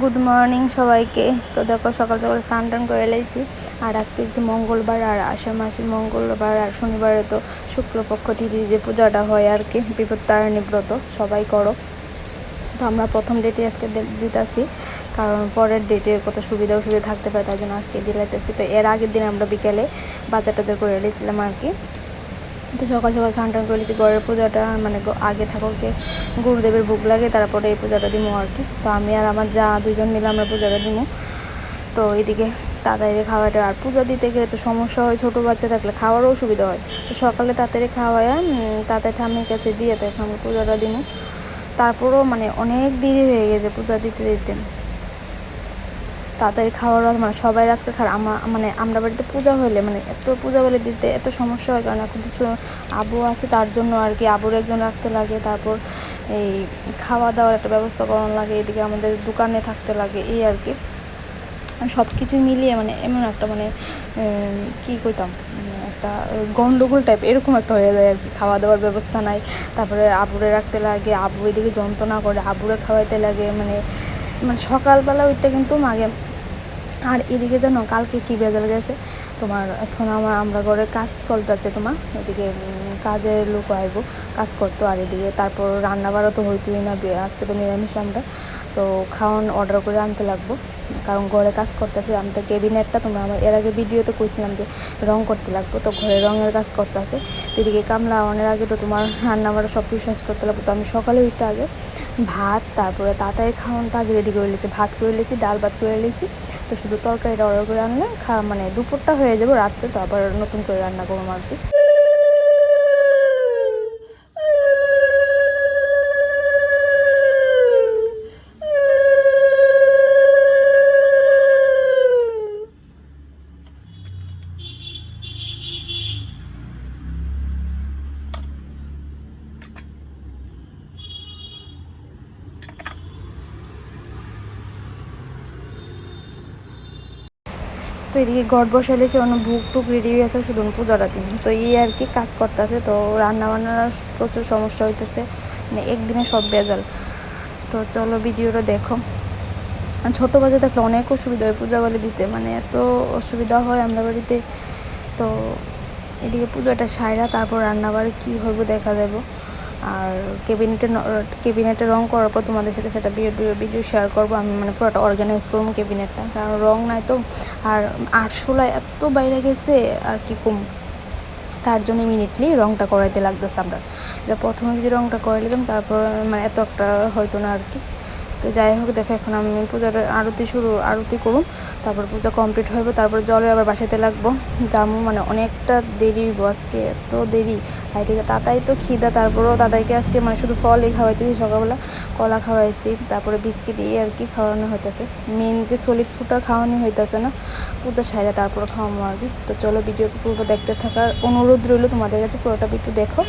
Good morning সবাইকে। তো দেখো, সকাল সকাল স্নান টান করে এলাইছি। আর আজকে হচ্ছে মঙ্গলবার আর আষাঢ় মাসে মঙ্গলবার আর শনিবারে তো শুক্লপক্ষ তিথি যে পূজাটা হয় আর কি বিপদ তারিণী ব্রত, সবাই করো। তো আমরা প্রথম ডেটে আজকে দিতেছি, কারণ পরের ডেটে কত সুবিধা অসুবিধা থাকতে পারে তাই জন্য আজকে দিলাইতেছি। তো এর আগের দিন আমরা বিকেলে বাজার টাজার করে এলেছিলাম আর কি। তো সকাল সকাল স্নান টান করেছি ঘরের পূজাটা মানে আগে ঠাকুরকে গুরুদেবের ভোগ লাগে, তারপরে এই পূজাটা দিব আর কি। তো আমি আর আমার যা দুজন মিলে আমরা পূজাটা দিব তো এইদিকে তাড়াতাড়ি খাওয়াটা, আর পূজা দিতে গেলে তো সমস্যা হয়, ছোটো বাচ্চা থাকলে খাওয়ারও অসুবিধা হয়। তো সকালে তাড়াতাড়ি খাওয়ায় তাড়াতাড়ি ঠাম্মির কাছে দিয়ে তো এখন পূজাটা দিব তারপরও মানে অনেক দেরি হয়ে গেছে পূজা দিতে দিতে। তাড়াতাড়ি খাওয়ার মানে সবাই আজকে খার আমার মানে আমরা বাড়িতে পূজা হলে মানে এত পূজা বলে দিতে এত সমস্যা হয় কারণ এখন কিছু আবু আছে তার জন্য আর কি আবুর একজন রাখতে লাগে, তারপর এই খাওয়া দাওয়ার একটা ব্যবস্থা করানো লাগে, এদিকে আমাদের দোকানে থাকতে লাগে, এই আর কি। সব কিছু মিলিয়ে মানে এমন একটা মানে কী কইতাম মানে একটা গন্ডগোল টাইপ এরকম একটা হয়ে যায় আর কি, খাওয়া দাওয়ার ব্যবস্থা নাই, তারপরে আবুরে রাখতে লাগে, আবু এদিকে যন্ত্রণা করে, আবুরে খাওয়াইতে লাগে মানে মানে সকালবেলা ওইটা কিন্তু মাগে আর এদিকে জানো, কালকে কী বেজাল গেছে? তোমার এখন আমার আমরা ঘরে কাজ চলতেছে তোমার। এদিকে কাজের লোক আইব, কাজ করতো আর এদিকে। তারপর রান্না বাড়া তো হইতোই না আজকে তো নিরামিষ আমরা। তো খাওয়ান অর্ডার করে আনতে লাগবো। কারণ ঘরে কাজ করতেছে, আমি তো ক্যাবিনেটটা তোমরা আমার এর আগে ভিডিওতে কইছিলাম যে রং করতে লাগবো। তো ঘরে রঙের কাজ করতে আছে তো এদিকে কামলা আনার আগে তো তোমার রান্না বাড়া সব কিছু শেষ করতে লাগবো। তো আমি সকালে ওইটা আগে ভাত, তারপরে তাড়াতাড়ি খাওয়ানটা আগে রেডি করে নিয়েছি। ভাত করে নিয়েছি, ডাল ভাত করে নিয়েছি। তো শুধু তরকারিটা অর্ডার করে আনলে খা মানে দুপুরটা হয়ে যাব, রাত্রে তো আবার নতুন করে রান্না করব আর কি তো এদিকে ঘর বসাইলেছে অন্য বুক টুক রেডি হয়ে আছে, শুধু পূজাটা দিন তো এই আর কি কাজ করতেছে, তো রান্না বান্নার প্রচুর সমস্যা হইতেছে মানে একদিনে সব বেজাল। তো চলো ভিডিওটা দেখো। ছোটো বাজে দেখলে অনেক অসুবিধা হয় পূজা বলে দিতে মানে এত অসুবিধা হয় আমরা বাড়িতে। তো এদিকে পুজোটা সাইরা, তারপর রান্নাবাড়ি কী হইব দেখা যাব। আর কেবিনেটে কেবিনেটে রং করার পর তোমাদের সাথে সেটা ভিডিও ভিডিও শেয়ার করব। আমি মানে পুরোটা অর্গানাইজ করব কেবিনেটটা। কারণ রং নাই তো। আর আটশোলা এত বাইরে গেছে, আর কি কম? তার জন্য ইমিডিয়েটলি রংটা করাইতে লাগতেছে আমরা। এটা প্রথমে যদি রংটা করাই নিতাম তারপর মানে এত একটা হয়তো না আর কি। তো যাই হোক, দেখো এখন আমি পূজার আরতি শুরু, আরতি করুন তারপর পূজা কমপ্লিট হইব তারপর জলে আবার বাসাতে লাগবো। যাব মানে অনেকটা দেরি হইব, আজকে এত দেরি। আর থেকে তাতাই তো খিদা, তারপরেও তাতাইকে আজকে মানে শুধু ফলই খাওয়াইতেছি সকালবেলা, কলা খাওয়াইছি। তারপরে বিস্কিট দিয়ে আর কি খাওয়ানো হইতেছে। মেন যে সলিড ফুডটা খাওয়ানো হইতেছে না, পূজা সাইরে তারপরে খাওয়াবো আর কি। তো চলো ভিডিওটা পুরো দেখতে থাকার অনুরোধ রইল তোমাদের কাছে, পুরোটা ভিডিও দেখো।